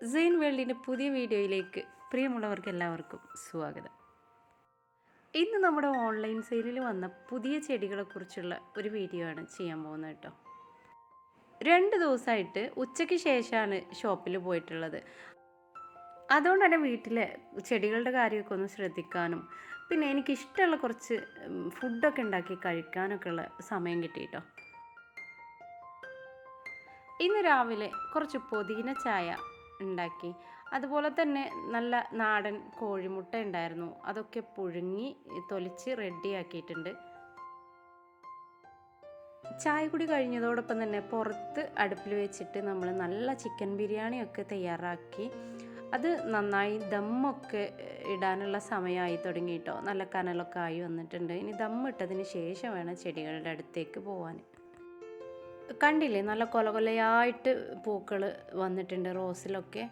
സെയിൻ വേൾഡിന്റെ പുതിയ വീഡിയോയിലേക്ക് പ്രിയമുള്ളവർക്ക് എല്ലാവർക്കും സ്വാഗതം. ഇന്ന് നമ്മുടെ ഓൺലൈൻ സെയിലിൽ വന്ന പുതിയ ചെടികളെക്കുറിച്ചുള്ള ഒരു വീഡിയോ ആണ് ചെയ്യാൻ പോകുന്നത് കേട്ടോ. രണ്ട് ദിവസമായിട്ട് ഉച്ചയ്ക്ക് ശേഷമാണ് ഷോപ്പിൽ പോയിട്ടുള്ളത്. അതുകൊണ്ട് തന്നെ വീട്ടിലെ ചെടികളുടെ കാര്യമൊക്കെ ഒന്ന് ശ്രദ്ധിക്കാനും പിന്നെ എനിക്കിഷ്ടമുള്ള കുറച്ച് ഫുഡൊക്കെ ഉണ്ടാക്കി കഴിക്കാനൊക്കെ ഉള്ള സമയം കിട്ടി കേട്ടോ. ഇന്ന് രാവിലെ കുറച്ച് പൊതിന ചായ ഉണ്ടാക്കി. അതുപോലെ തന്നെ നല്ല നാടൻ കോഴിമുട്ട ഉണ്ടായിരുന്നു. അതൊക്കെ പുഴുങ്ങി തൊലിച്ച് റെഡിയാക്കിയിട്ടുണ്ട് ചായ കുടി കഴിഞ്ഞതോടൊപ്പം തന്നെ പുറത്ത് അടുപ്പിൽ വെച്ചിട്ട് നമ്മൾ നല്ല ചിക്കൻ ബിരിയാണിയൊക്കെ തയ്യാറാക്കി. അത് നന്നായി ദമ്മൊക്കെ ഇടാനുള്ള സമയമായി തുടങ്ങിയിട്ടോ നല്ല കനലൊക്കെ ആയി വന്നിട്ടുണ്ട്. ഇനി ദമ്മിട്ടതിന് ശേഷം വേണം ചെടികളുടെ അടുത്തേക്ക് പോകാൻ കണ്ടില്ലേ? നല്ല കൊലകൊലയായിട്ട് പൂക്കൾ വന്നിട്ടുണ്ട് റോസിലൊക്കെ.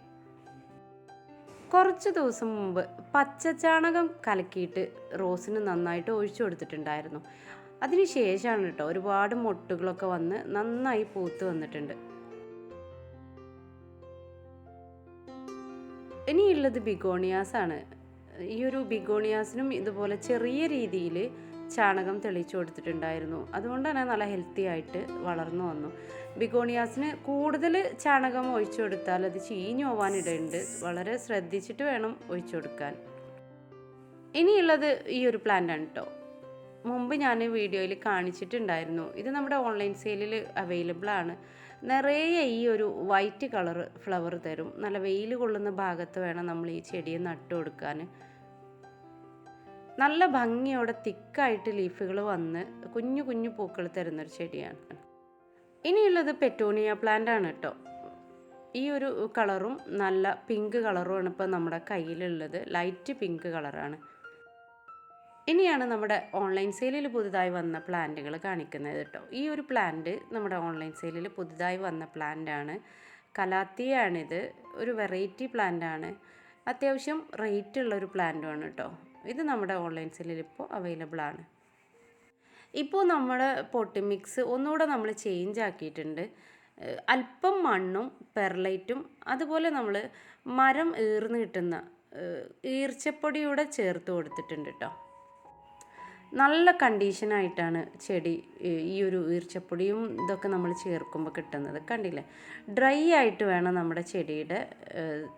കുറച്ച് ദിവസം മുമ്പ് പച്ചച്ചാണകം കലക്കിയിട്ട് റോസിന് നന്നായിട്ട് ഒഴിച്ചു കൊടുത്തിട്ടുണ്ടായിരുന്നു. അതിന് ശേഷമാണ് കേട്ടോ ഒരുപാട് മൊട്ടുകളൊക്കെ വന്ന് നന്നായി പൂത്ത് വന്നിട്ടുണ്ട്. ഇനിയുള്ളത് ബിഗോണിയാസ് ആണ് ഈ ഒരു ബിഗോണിയാസിനും ഇതുപോലെ ചെറിയ രീതിയിൽ ചാണകം തെളിച്ചു കൊടുത്തിട്ടുണ്ടായിരുന്നു. അതുകൊണ്ട് തന്നെ നല്ല ഹെൽത്തി ആയിട്ട് വളർന്നു വന്നു. ബിഗോണിയാസിന് കൂടുതൽ ചാണകം ഒഴിച്ചു കൊടുത്താൽ അത് ചീഞ്ഞു പോവാനിടയുണ്ട് വളരെ ശ്രദ്ധിച്ചിട്ട് വേണം ഒഴിച്ചു കൊടുക്കാൻ. ഇനിയുള്ളത് ഈ ഒരു പ്ലാന്റ് ആണ് കേട്ടോ മുമ്പ് ഞാൻ വീഡിയോയിൽ കാണിച്ചിട്ടുണ്ടായിരുന്നു. ഇത് നമ്മുടെ ഓൺലൈൻ സെയിലിൽ അവൈലബിൾ ആണ്. നിറയെ ഈ ഒരു വൈറ്റ് കളർ ഫ്ലവർ തരും. നല്ല വെയിൽ കൊള്ളുന്ന ഭാഗത്ത് വേണം നമ്മൾ ഈ ചെടിയെ നട്ടു കൊടുക്കാൻ. നല്ല ഭംഗിയോടെ തിക്കായിട്ട് ലീഫുകൾ വന്ന് കുഞ്ഞു കുഞ്ഞു പൂക്കൾ തരുന്നൊരു ചെടിയാണ്. ഇനിയുള്ളത് പെറ്റോണിയ പ്ലാന്റ് ആണ് കേട്ടോ ഈ ഒരു കളറും നല്ല പിങ്ക് കളറുമാണ് ഇപ്പോൾ നമ്മുടെ കയ്യിലുള്ളത്. ലൈറ്റ് പിങ്ക് കളറാണ് ഇനിയാണ് നമ്മുടെ ഓൺലൈൻ സെയിലിൽ പുതുതായി വന്ന പ്ലാന്റുകൾ കാണിക്കുന്നത് കേട്ടോ ഈ ഒരു പ്ലാന്റ് നമ്മുടെ ഓൺലൈൻ സെയിലിൽ പുതുതായി വന്ന പ്ലാന്റ് ആണ്. കലാത്തിയാണിത്. ഒരു വെറൈറ്റി പ്ലാന്റ് ആണ്. അത്യാവശ്യം റേറ്റ് ഉള്ള ഒരു പ്ലാന്റുമാണ് കേട്ടോ ഇത് നമ്മുടെ ഓൺലൈൻ സെല്ലിൽ ഇപ്പോൾ അവൈലബിൾ ആണ്. ഇപ്പോൾ നമ്മൾ പൊട്ടി മിക്സ് ഒന്നുകൂടെ നമ്മൾ ചേഞ്ച് ആക്കിയിട്ടുണ്ട്. അല്പം മണ്ണും പെർലൈറ്റും അതുപോലെ നമ്മൾ മരം ഈർന്ന് കിട്ടുന്ന ഈർച്ചപ്പൊടിയൂടെ ചേർത്ത് കൊടുത്തിട്ടുണ്ട് കേട്ടോ നല്ല കണ്ടീഷനായിട്ടാണ് ചെടി ഈ ഒരു ഈർച്ചപ്പൊടിയും ഇതൊക്കെ നമ്മൾ ചേർക്കുമ്പോൾ കിട്ടുന്നത്. കണ്ടില്ലേ? ഡ്രൈ ആയിട്ട് വേണം നമ്മുടെ ചെടിയുടെ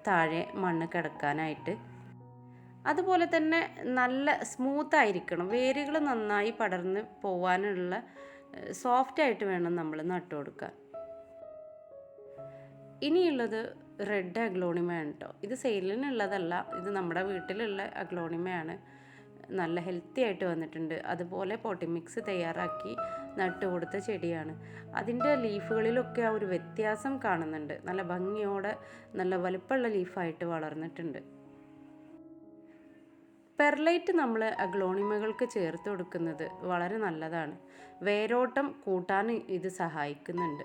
താഴെ മണ്ണ് കിടക്കാനായിട്ട്. അതുപോലെ തന്നെ നല്ല സ്മൂത്ത് ആയിരിക്കണം വേരുകൾ നന്നായി പടർന്ന് പോവാനുള്ള സോഫ്റ്റ് ആയിട്ട് വേണം നമ്മൾ നട്ടു കൊടുക്കാൻ. ഇനിയുള്ളത് റെഡ് അഗ്ലോണിമയാണ് കേട്ടോ ഇത് സെയിലിനുള്ളതല്ല ഇത് നമ്മുടെ വീട്ടിലുള്ള അഗ്ലോണിമയാണ് നല്ല ഹെൽത്തി ആയിട്ട് വന്നിട്ടുണ്ട്. അതുപോലെ പോട്ടി മിക്സ് തയ്യാറാക്കി നട്ടു കൊടുത്ത ചെടിയാണ്. അതിന്റെ ലീഫുകളിലൊക്കെ ആ ഒരു വ്യത്യാസം കാണുന്നുണ്ട്. നല്ല ഭംഗിയോടെ നല്ല വലുപ്പമുള്ള ലീഫായിട്ട് വളർന്നിട്ടുണ്ട്. പെർലൈറ്റ് നമ്മൾ അഗ്ലോണിമകൾക്ക് ചേർത്ത് കൊടുക്കുന്നത് വളരെ നല്ലതാണ്. വേരോട്ടം കൂട്ടാൻ ഇത് സഹായിക്കുന്നുണ്ട്.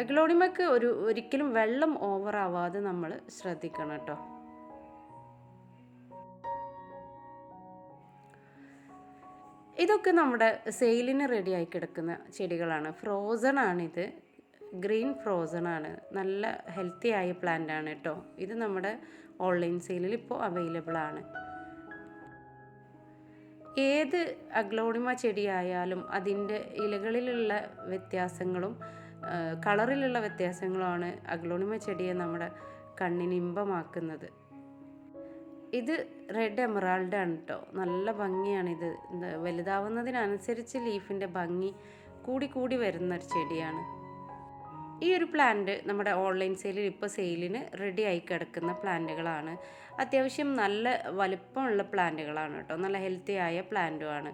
അഗ്ലോണിമക്ക് ഒരു ഒരിക്കലും വെള്ളം ഓവറാവാതെ നമ്മൾ ശ്രദ്ധിക്കണം കേട്ടോ. ഇതൊക്കെ നമ്മുടെ സെയിലിന് റെഡിയായി കിടക്കുന്ന ചെടികളാണ്. ഫ്രോസൺ ആണിത് ഗ്രീൻ ഫ്രോസൺ ആണ് നല്ല ഹെൽത്തി ആയ പ്ലാന്റ് ആണ് കേട്ടോ. ഇത് നമ്മുടെ ഓൺലൈൻ സെയിലിൽ ഇപ്പോൾ അവൈലബിൾ ആണ് ഏത് അഗ്ലോണിമ ചെടിയായാലും അതിന്റെ ഇലകളിലുള്ള വ്യത്യാസങ്ങളും കളറിലുള്ള വ്യത്യാസങ്ങളുമാണ് അഗ്ലോണിമ ചെടിയെ നമ്മുടെ കണ്ണിന് ഇമ്പമാക്കുന്നത്. ഇത് റെഡ് എമറാൾഡ് ആണ് കേട്ടോ നല്ല ഭംഗിയാണ് ഇത് ഇത് വലുതാവുന്നതിനനുസരിച്ച് ലീഫിന്റെ ഭംഗി കൂടി കൂടി വരുന്ന ഒരു ചെടിയാണ്. ഈ ഒരു പ്ലാന്റ് നമ്മുടെ ഓൺലൈൻ സെയിലിൽ ഇപ്പോൾ സെയിലിന് റെഡി ആയി കിടക്കുന്ന പ്ലാന്റുകളാണ്. അത്യാവശ്യം നല്ല വലുപ്പമുള്ള പ്ലാന്റുകളാണ് കേട്ടോ. നല്ല ഹെൽത്തി ആയ പ്ലാന്റുമാണ്.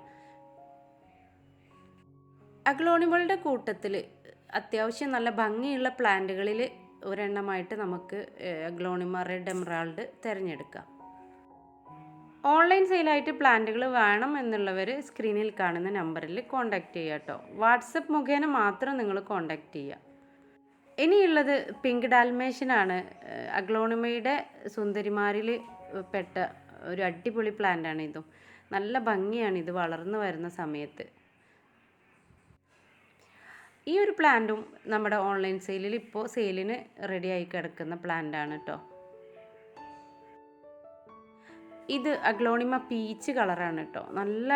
അഗ്ലോണിമകളുടെ കൂട്ടത്തിൽ അത്യാവശ്യം നല്ല ഭംഗിയുള്ള പ്ലാന്റുകളിൽ ഒരെണ്ണമായിട്ട് നമുക്ക് അഗ്ലോണിമ റെഡ് എമറാൾഡ് തിരഞ്ഞെടുക്കാം. ഓൺലൈൻ സെയിലായിട്ട് പ്ലാന്റുകൾ വേണം എന്നുള്ളവർ സ്ക്രീനിൽ കാണുന്ന നമ്പറിൽ കോൺടാക്റ്റ് ചെയ്യുക കേട്ടോ. വാട്സപ്പ് മുഖേന മാത്രം നിങ്ങൾ കോൺടാക്റ്റ് ചെയ്യുക. ഇനിയുള്ളത് പിങ്ക് ഡാൽമേഷനാണ്. അഗ്ലോണിമയുടെ സുന്ദരിമാരിൽ പെട്ട ഒരു അടിപൊളി പ്ലാന്റാണ് ഇതും. നല്ല ഭംഗിയാണ് ഇത് വളർന്നു വരുന്ന സമയത്ത്. ഈ ഒരു പ്ലാന്റും നമ്മുടെ ഓൺലൈൻ സെയിലിൽ ഇപ്പോൾ സെയിലിന് റെഡിയായി കിടക്കുന്ന പ്ലാന്റാണ് കേട്ടോ ഇത് അഗ്ലോണിമ പീച്ച് കളറാണ് കേട്ടോ നല്ല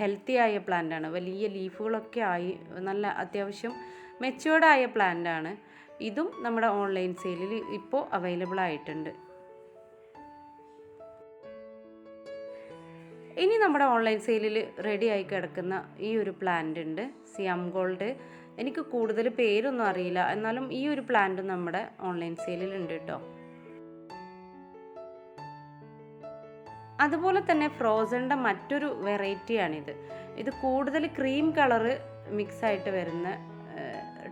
ഹെൽത്തി ആയ പ്ലാന്റാണ്. വലിയ ലീഫുകളൊക്കെ ആയി നല്ല അത്യാവശ്യം മെച്ചുവേർഡായ പ്ലാന്റാണ്. ഇതും നമ്മുടെ ഓൺലൈൻ സെയിലിൽ ഇപ്പോൾ അവൈലബിൾ ആയിട്ടുണ്ട്. ഇനി നമ്മുടെ ഓൺലൈൻ സെയിലിൽ റെഡി ആയി കിടക്കുന്ന ഈ ഒരു പ്ലാന്റ് ഉണ്ട് സിയാം ഗോൾഡ്. എനിക്ക് കൂടുതൽ പേരൊന്നും അറിയില്ല. എന്നാലും ഈ ഒരു പ്ലാന്റ് നമ്മുടെ ഓൺലൈൻ സെയിലിൽ ഉണ്ട് കേട്ടോ. അതുപോലെ തന്നെ ഫ്രോസണിന്റെ മറ്റൊരു വെറൈറ്റിയാണിത്. ഇത് കൂടുതൽ ക്രീം കളറ് മിക്സ് ആയിട്ട് വരുന്ന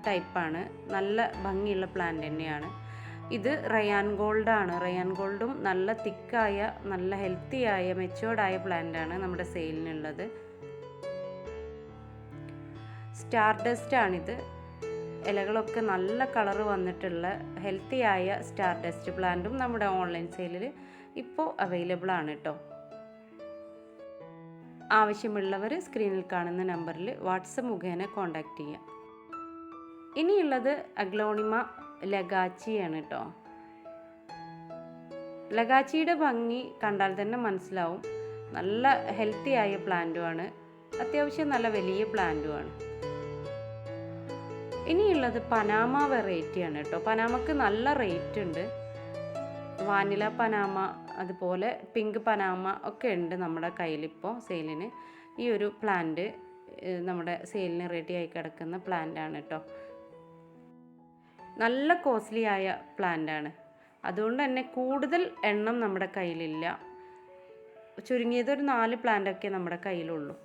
ടൈപ്പാണ്. നല്ല ഭംഗിയുള്ള പ്ലാന്റ് തന്നെയാണ്. ഇത് റയാൻ ഗോൾഡാണ്. റയാൻ ഗോൾഡും നല്ല തിക്കായ നല്ല ഹെൽത്തിയായ മെച്ചുവേർഡായ പ്ലാന്റാണ് നമ്മുടെ സെയിലിനുള്ളത്. സ്റ്റാർ ഡസ്റ്റ് ആണിത് ഇലകളൊക്കെ നല്ല കളർ വന്നിട്ടുള്ള ഹെൽത്തിയായ സ്റ്റാർ ഡസ്റ്റ് പ്ലാന്റും നമ്മുടെ ഓൺലൈൻ സെയിലിൽ ഇപ്പോൾ അവൈലബിൾ ആണ് കേട്ടോ ആവശ്യമുള്ളവർ സ്ക്രീനിൽ കാണുന്ന നമ്പറിൽ വാട്സപ്പ് മുഖേന കോൺടാക്റ്റ് ചെയ്യാം. ഇനിയുള്ളത് അഗ്ലോണിമ ലഗാച്ചിയാണ് കേട്ടോ ലഗാച്ചിയുടെ ഭംഗി കണ്ടാൽ തന്നെ മനസ്സിലാവും. നല്ല ഹെൽത്തി ആയ പ്ലാന്റുമാണ് അത്യാവശ്യം നല്ല വലിയ പ്ലാന്റുമാണ് ഇനിയുള്ളത് പനാമ വെറൈറ്റിയാണ് കേട്ടോ പനാമക്ക് നല്ല റേറ്റ് ഉണ്ട്. വാനില പനാമ അതുപോലെ പിങ്ക് പനാമ ഒക്കെ ഉണ്ട് നമ്മുടെ കയ്യിലിപ്പോൾ സെയിലിന് ഈ ഒരു പ്ലാന്റ് നമ്മുടെ സെയിലിന് റെഡി ആയി കിടക്കുന്ന പ്ലാന്റാണ് കേട്ടോ നല്ല കോസ്റ്റ്ലി ആയ പ്ലാന്റാണ് അതുകൊണ്ട് തന്നെ കൂടുതൽ എണ്ണം നമ്മുടെ കയ്യിലില്ല. ചുരുങ്ങിയതൊരു നാല് പ്ലാന്റൊക്കെ നമ്മുടെ കയ്യിലുള്ളൂ.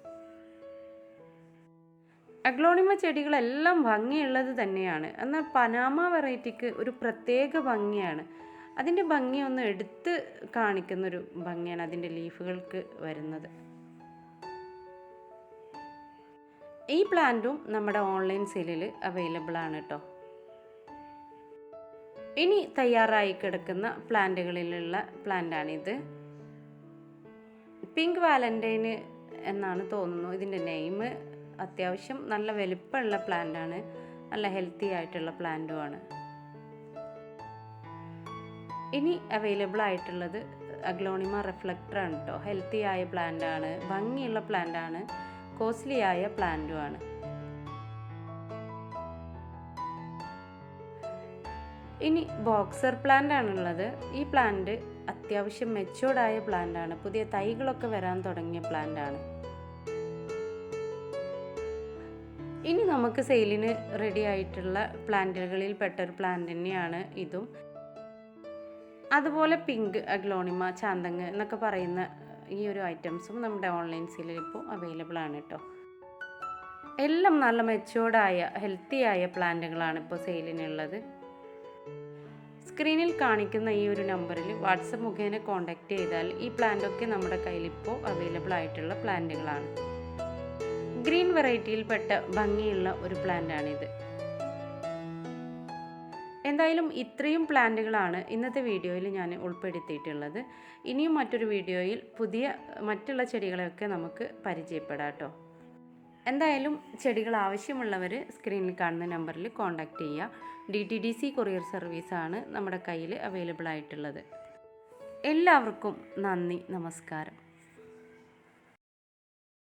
അഗ്ലോണിമ ചെടികളെല്ലാം ഭംഗിയുള്ളത് തന്നെയാണ്. എന്നാൽ പനാമ വെറൈറ്റിക്ക് ഒരു പ്രത്യേക ഭംഗിയാണ്. അതിന്റെ ഭംഗി ഒന്ന് എടുത്ത് കാണിക്കുന്നൊരു ഭംഗിയാണ് അതിന്റെ ലീഫുകൾക്ക് വരുന്നത്. ഈ പ്ലാന്റും നമ്മുടെ ഓൺലൈൻ സെയിലിൽ അവൈലബിൾ ആണ് കേട്ടോ ഇനി തയ്യാറായി കിടക്കുന്ന പ്ലാന്റുകളിലുള്ള പ്ലാന്റാണിത്. പിങ്ക് വാലന്റൈന് എന്നാണ് തോന്നുന്നു. ഇതിന്റെ നെയിം അത്യാവശ്യം നല്ല വലുപ്പമുള്ള പ്ലാന്റാണ്. നല്ല ഹെൽത്തി ആയിട്ടുള്ള പ്ലാന്റുമാണ്. ഇനി അവൈലബിൾ ആയിട്ടുള്ളത് അഗ്ലോണിമ റിഫ്ലക്ടർ ആണ് കേട്ടോ. ഹെൽത്തി ആയ പ്ലാന്റ് ആണ് ഭംഗിയുള്ള പ്ലാന്റാണ്. കോസ്റ്റ്ലി ആയ പ്ലാന്റും ഇനി ബോക്സർ പ്ലാന്റ് ആണുള്ളത്. ഈ പ്ലാന്റ് അത്യാവശ്യം മെച്ചോർഡായ പ്ലാന്റ് ആണ്. പുതിയ തൈകളൊക്കെ വരാൻ തുടങ്ങിയ പ്ലാന്റ് ആണ്. ഇനി നമുക്ക് സെയിലിന് റെഡി ആയിട്ടുള്ള പ്ലാന്റുകളിൽ പെട്ട ഒരു പ്ലാന്റ് തന്നെയാണ് ഇതും. അതുപോലെ പിങ്ക് അഗ്ലോണിമ ചാന്തങ് എന്നൊക്കെ പറയുന്ന ഈ ഒരു ഐറ്റംസും നമ്മുടെ ഓൺലൈൻ സെയിലിൽ ഇപ്പോൾ അവൈലബിൾ ആണ് കേട്ടോ എല്ലാം നല്ല മെച്ചുവേർഡായ ഹെൽത്തിയായ പ്ലാന്റുകളാണ് ഇപ്പോൾ സെയിലിനുള്ളത് സ്ക്രീനിൽ കാണിക്കുന്ന ഈ ഒരു നമ്പറിൽ വാട്സപ്പ് മുഖേന കോൺടാക്റ്റ് ചെയ്താൽ ഈ പ്ലാന്റൊക്കെ നമ്മുടെ കയ്യിൽ ഇപ്പോൾ അവൈലബിൾ ആയിട്ടുള്ള പ്ലാന്റുകളാണ്. ഗ്രീൻ വെറൈറ്റിയിൽപ്പെട്ട ഭംഗിയുള്ള ഒരു പ്ലാന്റാണിത്. എന്തായാലും ഇത്രയും പ്ലാന്റുകളാണ് ഇന്നത്തെ വീഡിയോയിൽ ഞാൻ ഉൾപ്പെടുത്തിയിട്ടുള്ളത്. ഇനിയും മറ്റൊരു വീഡിയോയിൽ പുതിയ മറ്റുള്ള ചെടികളെയൊക്കെ നമുക്ക് പരിചയപ്പെടാം കേട്ടോ എന്തായാലും ചെടികൾ ആവശ്യമുള്ളവർ സ്ക്രീനിൽ കാണുന്ന നമ്പറിൽ കോൺടാക്റ്റ് ചെയ്യുക. D T D C courier സർവീസാണ് നമ്മുടെ കയ്യിൽ അവൈലബിൾ ആയിട്ടുള്ളത്. എല്ലാവർക്കും നന്ദി നമസ്കാരം.